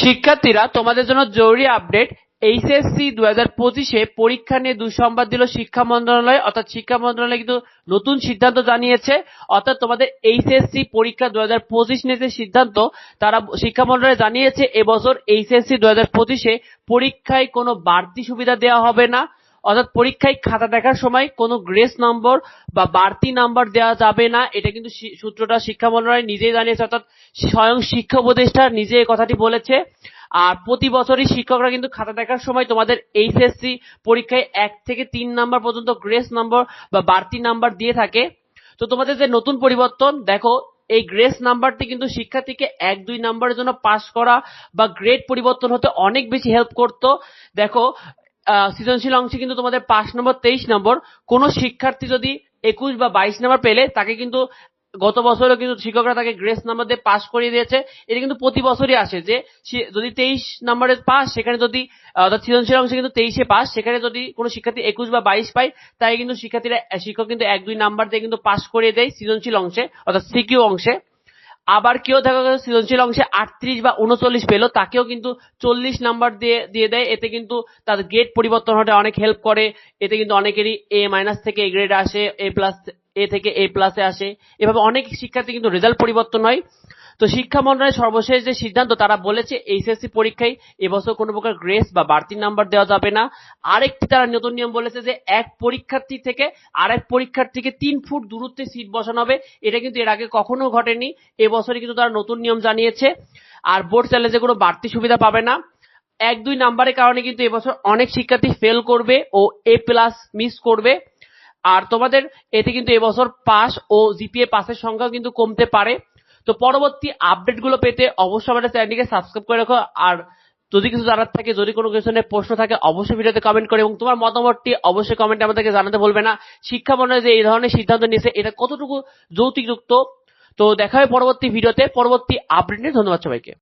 শিক্ষার্থীরা তোমাদের জন্য জরুরি আপডেট। এইচএসসি দু হাজার পঁচিশে পরীক্ষা নিয়ে দুঃসংবাদ দিল শিক্ষা মন্ত্রণালয়, অর্থাৎ শিক্ষা মন্ত্রণালয় কিন্তু নতুন সিদ্ধান্ত জানিয়েছে। অর্থাৎ তোমাদের এইচএসসি পরীক্ষা দু হাজার পঁচিশ নিয়ে যে সিদ্ধান্ত, তারা শিক্ষা মন্ত্রণালয় জানিয়েছে, এবছর এইচএসসি দু হাজার পঁচিশে পরীক্ষায় কোনো বাড়তি সুবিধা দেওয়া হবে না। অর্থাৎ পরীক্ষায় খাতা দেখার সময় কোনো গ্রেস নম্বর বা বাড়তি নাম্বার দেওয়া যাবে না। এটা কিন্তু সূত্রটা শিক্ষা মন্ত্রণালয় নিজেই জানিয়েছে, অর্থাৎ স্বয়ং শিক্ষা উপদেষ্টা নিজে কথাটি বলেছে। আর প্রতি বছরই শিক্ষকরা কিন্তু খাতা দেখার সময় তোমাদের এইচএসসি পরীক্ষায় এক থেকে তিন নাম্বার পর্যন্ত গ্রেস নম্বর বা বাড়তি নাম্বার দিয়ে থাকে। তো তোমাদের যে নতুন পরিবর্তন, দেখো, এই গ্রেস নাম্বারটি কিন্তু শিক্ষার্থীকে এক, দুই নাম্বারের জন্য পাস করা বা গ্রেড পরিবর্তন হতে অনেক বেশি হেল্প করতো। দেখো সৃজনশীল অংশে কিন্তু তোমাদের পাঁচ নম্বর, তেইশ নম্বর, কোন শিক্ষার্থী যদি একুশ বা বাইশ নম্বর পেলে, তাকে কিন্তু গত বছরও কিন্তু শিক্ষকরা তাকে গ্রেস নাম্বার দিয়ে পাশ করিয়ে দিয়েছে। এটা কিন্তু প্রতি বছরই আসে যে যদি তেইশ নম্বরে পাস, সেখানে যদি অর্থাৎ সৃজনশীল অংশে কিন্তু তেইশে পাস, সেখানে যদি কোনো শিক্ষার্থী একুশ বা বাইশ পায়, তাই কিন্তু শিক্ষার্থীরা, শিক্ষক কিন্তু এক, দুই নাম্বার দিয়ে কিন্তু পাশ করিয়ে দেয় সৃজনশীল অংশে, অর্থাৎ সিকিউ অংশে। আবার কেউ দেখা গেছে সৃজনশীল অংশে আটত্রিশ বা উনচল্লিশ পেল, তাকেও কিন্তু চল্লিশ নাম্বার দিয়ে দিয়ে দেয়। এতে কিন্তু তাদের গ্রেড পরিবর্তন হতে অনেক হেল্প করে। এতে কিন্তু অনেকেরই এ মাইনাস থেকে এ গ্রেড আসে এ প্লাস এ থেকে এ প্লাসে আসে। এভাবে অনেক শিক্ষার্থী কিন্তু রেজাল্ট পরিবর্তন হয়। তো শিক্ষা মন্ত্রণালয়ের সর্বশেষ যে সিদ্ধান্ত, তারা বলেছে এইচএসসি পরীক্ষায় এবছর কোনো প্রকার গ্রেস বা বাড়তি নাম্বার দেওয়া যাবে না। আরেকটি তারা নতুন নিয়ম বলেছে যে এক পরীক্ষার্থী থেকে আরেক পরীক্ষার্থীকে তিন ফুট দূরত্বে সিট বসানো হবে। এটা কিন্তু এর আগে কখনো ঘটেনি। এবছরই কিন্তু তারা নতুন নিয়ম জানিয়েছে। আর বোর্ড চ্যালেঞ্জে কোনো বাড়তি সুবিধা পাবে না। এক দুই নাম্বারের কারণে কিন্তু এবছর অনেক শিক্ষার্থী ফেল করবে ও এ প্লাস মিস করবে। আর তোমাদের এতে কিন্তু এবছর পাস ও জিপিএ পাসের সংখ্যাও কিন্তু কমতে পারে। তো পরবর্তী আপডেটগুলো পেতে অবশ্যই আমাদের চ্যানেলটিকে সাবস্ক্রাইব করে রাখো। আর যদি কিছু জানার থাকে, যদি কোনো কিছু নিয়ে প্রশ্ন থাকে, অবশ্যই ভিডিওতে কমেন্ট করে এবং তোমার মতামতটি অবশ্যই কমেন্টে আমাদেরকে জানাতে বলবে না। শিক্ষা মন্ত্রণালয় যে এই ধরনের সিদ্ধান্ত নিয়েছে, এটা কতটুকু যৌক্তিকযুক্ত? তো দেখা হবে পরবর্তী ভিডিওতে। পরবর্তী আপডেট নিয়ে ধন্যবাদ সবাইকে।